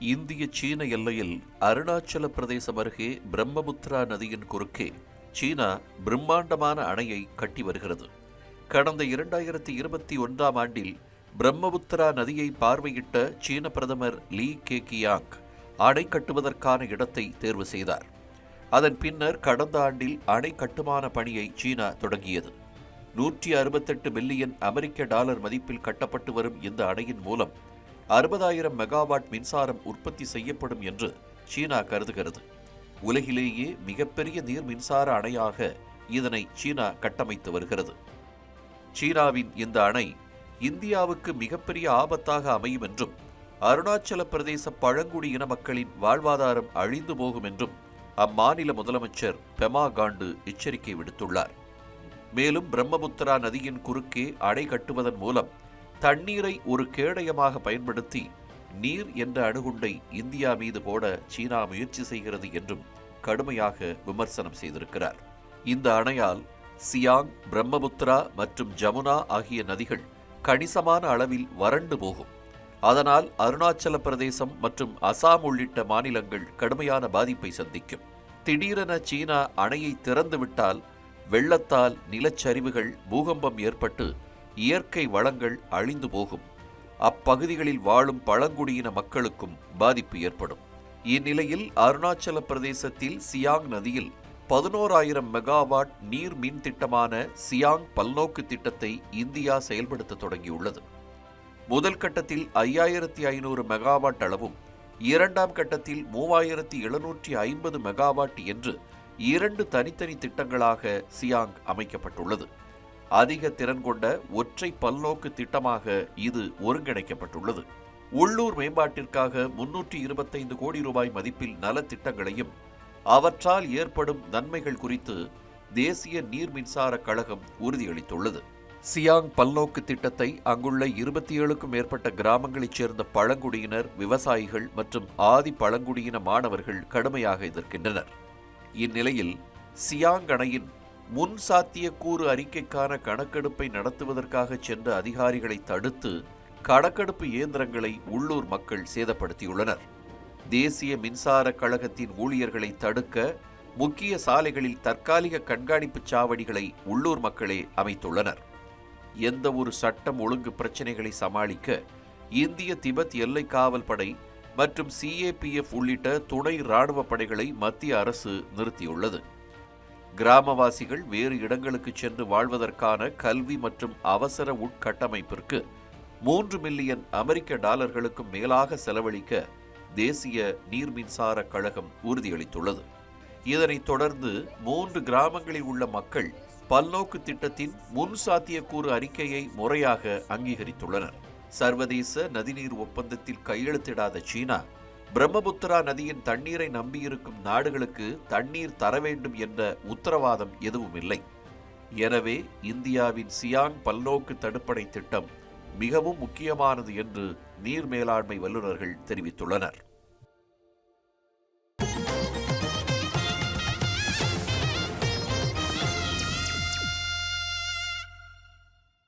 இந்திய சீன எல்லையில் அருணாச்சல பிரதேசம் அருகே பிரம்மபுத்திரா நதியின் குறுக்கே சீனா பிரம்மாண்டமான அணையை கட்டி வருகிறது. கடந்த இரண்டாயிரத்தி இருபத்தி ஒன்றாம் ஆண்டில் பிரம்மபுத்திரா நதியை பார்வையிட்ட சீன பிரதமர் லீ கேகியாங் அணை கட்டுவதற்கான இடத்தை தேர்வு செய்தார். அதன் பின்னர் கடந்த ஆண்டில் அணை கட்டுமான பணியை சீனா தொடங்கியது. நூற்றி அறுபத்தெட்டு பில்லியன் அமெரிக்க டாலர் மதிப்பில் கட்டப்பட்டு வரும் இந்த அணையின் மூலம் அறுபதாயிரம் மெகாவாட் மின்சாரம் உற்பத்தி செய்யப்படும் என்று சீனா கருதுகிறது. உலகிலேயே மிகப்பெரிய நீர் மின்சார அணையாக இதனை சீனா கட்டமைத்து வருகிறது. சீனாவின் இந்த அணை இந்தியாவுக்கு மிகப்பெரிய ஆபத்தாக அமையும் என்றும் அருணாச்சல பிரதேச பழங்குடியின மக்களின் வாழ்வாதாரம் அழிந்து போகும் என்றும் அம்மாநில முதலமைச்சர் பெமா காண்டு எச்சரிக்கை விடுத்துள்ளார். மேலும் பிரம்மபுத்திரா நதியின் குறுக்கே அணை கட்டுவதன் மூலம் தண்ணீரை ஒரு கேடயமாக பயன்படுத்தி நீர் என்ற அணுகுண்டை இந்தியா மீது போட சீனா முயற்சி செய்கிறது என்றும் கடுமையாக விமர்சனம் செய்திருக்கிறார். இந்த அணையால் சியாங் பிரம்மபுத்திரா மற்றும் ஜமுனா ஆகிய நதிகள் கணிசமான அளவில் வறண்டு போகும். அதனால் அருணாச்சல பிரதேசம் மற்றும் அசாம் உள்ளிட்ட மாநிலங்கள் கடுமையான பாதிப்பை சந்திக்கும். திடீரென சீனா அணையை திறந்துவிட்டால் வெள்ளத்தால் நிலச்சரிவுகள் பூகம்பம் ஏற்பட்டு இயற்கை வளங்கள் அழிந்து போகும். அப்பகுதிகளில் வாழும் பழங்குடியின மக்களுக்கும் பாதிப்பு ஏற்படும். இந்நிலையில் அருணாச்சல பிரதேசத்தில் சியாங் நதியில் பதினோராயிரம் மெகாவாட் நீர் மின் திட்டமான சியாங் பல்நோக்கு திட்டத்தை இந்தியா செயல்படுத்த தொடங்கியுள்ளது. முதல் கட்டத்தில் ஐயாயிரத்தி ஐநூறு மெகாவாட் அளவும் இரண்டாம் கட்டத்தில் மூவாயிரத்தி எழுநூற்றி ஐம்பது மெகாவாட் என்று இரண்டு தனித்தனி திட்டங்களாக சியாங் அமைக்கப்பட்டுள்ளது. அதிக திறன் கொண்ட ஒற்றை பல்நோக்கு திட்டமாக இது ஒருங்கிணைக்கப்பட்டுள்ளது. உள்ளூர் மேம்பாட்டிற்காக முன்னூற்றி இருபத்தைந்து கோடி ரூபாய் மதிப்பில் நலத்திட்டங்களையும் அவற்றால் ஏற்படும் நன்மைகள் குறித்து தேசிய நீர் மின்சார கழகம் உறுதியளித்துள்ளது. சியாங் பல்நோக்கு திட்டத்தை அங்குள்ள இருபத்தி ஏழுக்கும் மேற்பட்ட கிராமங்களைச் சேர்ந்த பழங்குடியினர் விவசாயிகள் மற்றும் ஆதி பழங்குடியின மாணவர்கள் கடுமையாக எதிர்க்கின்றனர். இந்நிலையில் சியாங் அணையின் முன் சாத்தியக்கூறு அறிக்கைக்கான கணக்கெடுப்பை நடத்துவதற்காக சென்ற அதிகாரிகளை தடுத்து கணக்கெடுப்பு இயந்திரங்களை உள்ளூர் மக்கள் சேதப்படுத்தியுள்ளனர். தேசிய மின்சார கழகத்தின் ஊழியர்களை தடுக்க முக்கிய சாலைகளில் தற்காலிக கண்காணிப்பு சாவடிகளை உள்ளூர் மக்களே அமைத்துள்ளனர். எந்த ஒரு சட்டம் ஒழுங்கு பிரச்சினைகளை சமாளிக்க இந்திய திபெத் எல்லை காவல் படை மற்றும் சிஏபிஎஃப் உள்ளிட்ட துணை ராணுவ படைகளை மத்திய அரசு நிறுத்தியுள்ளது. கிராமவாசிகள் வேறு இடங்களுக்கு சென்று வாழ்வதற்கான கல்வி மற்றும் அவசர உட்கட்டமைப்பிற்கு மூன்று மில்லியன் அமெரிக்க டாலர்களுக்கும் மேலாக செலவழிக்க தேசிய நீர் மின்சார கழகம் உறுதியளித்துள்ளது. இதனைத் தொடர்ந்து மூன்று கிராமங்களில் உள்ள மக்கள் பல்நோக்கு திட்டத்தின் முன் சாத்தியக்கூறு அறிக்கையை முறையாக அங்கீகரித்துள்ளனர். சர்வதேச நதிநீர் ஒப்பந்தத்தில் கையெழுத்திடாத சீனா பிரம்மபுத்திரா நதியின் தண்ணீரை நம்பியிருக்கும் நாடுகளுக்கு தண்ணீர் தர வேண்டும் என்ற உத்தரவாதம் எதுவும் இல்லை. எனவே இந்தியாவின் சியாங் பல்நோக்கு தடுப்பணை திட்டம் மிகவும் முக்கியமானது என்று நீர் மேலாண்மை வல்லுநர்கள் தெரிவித்துள்ளனர்.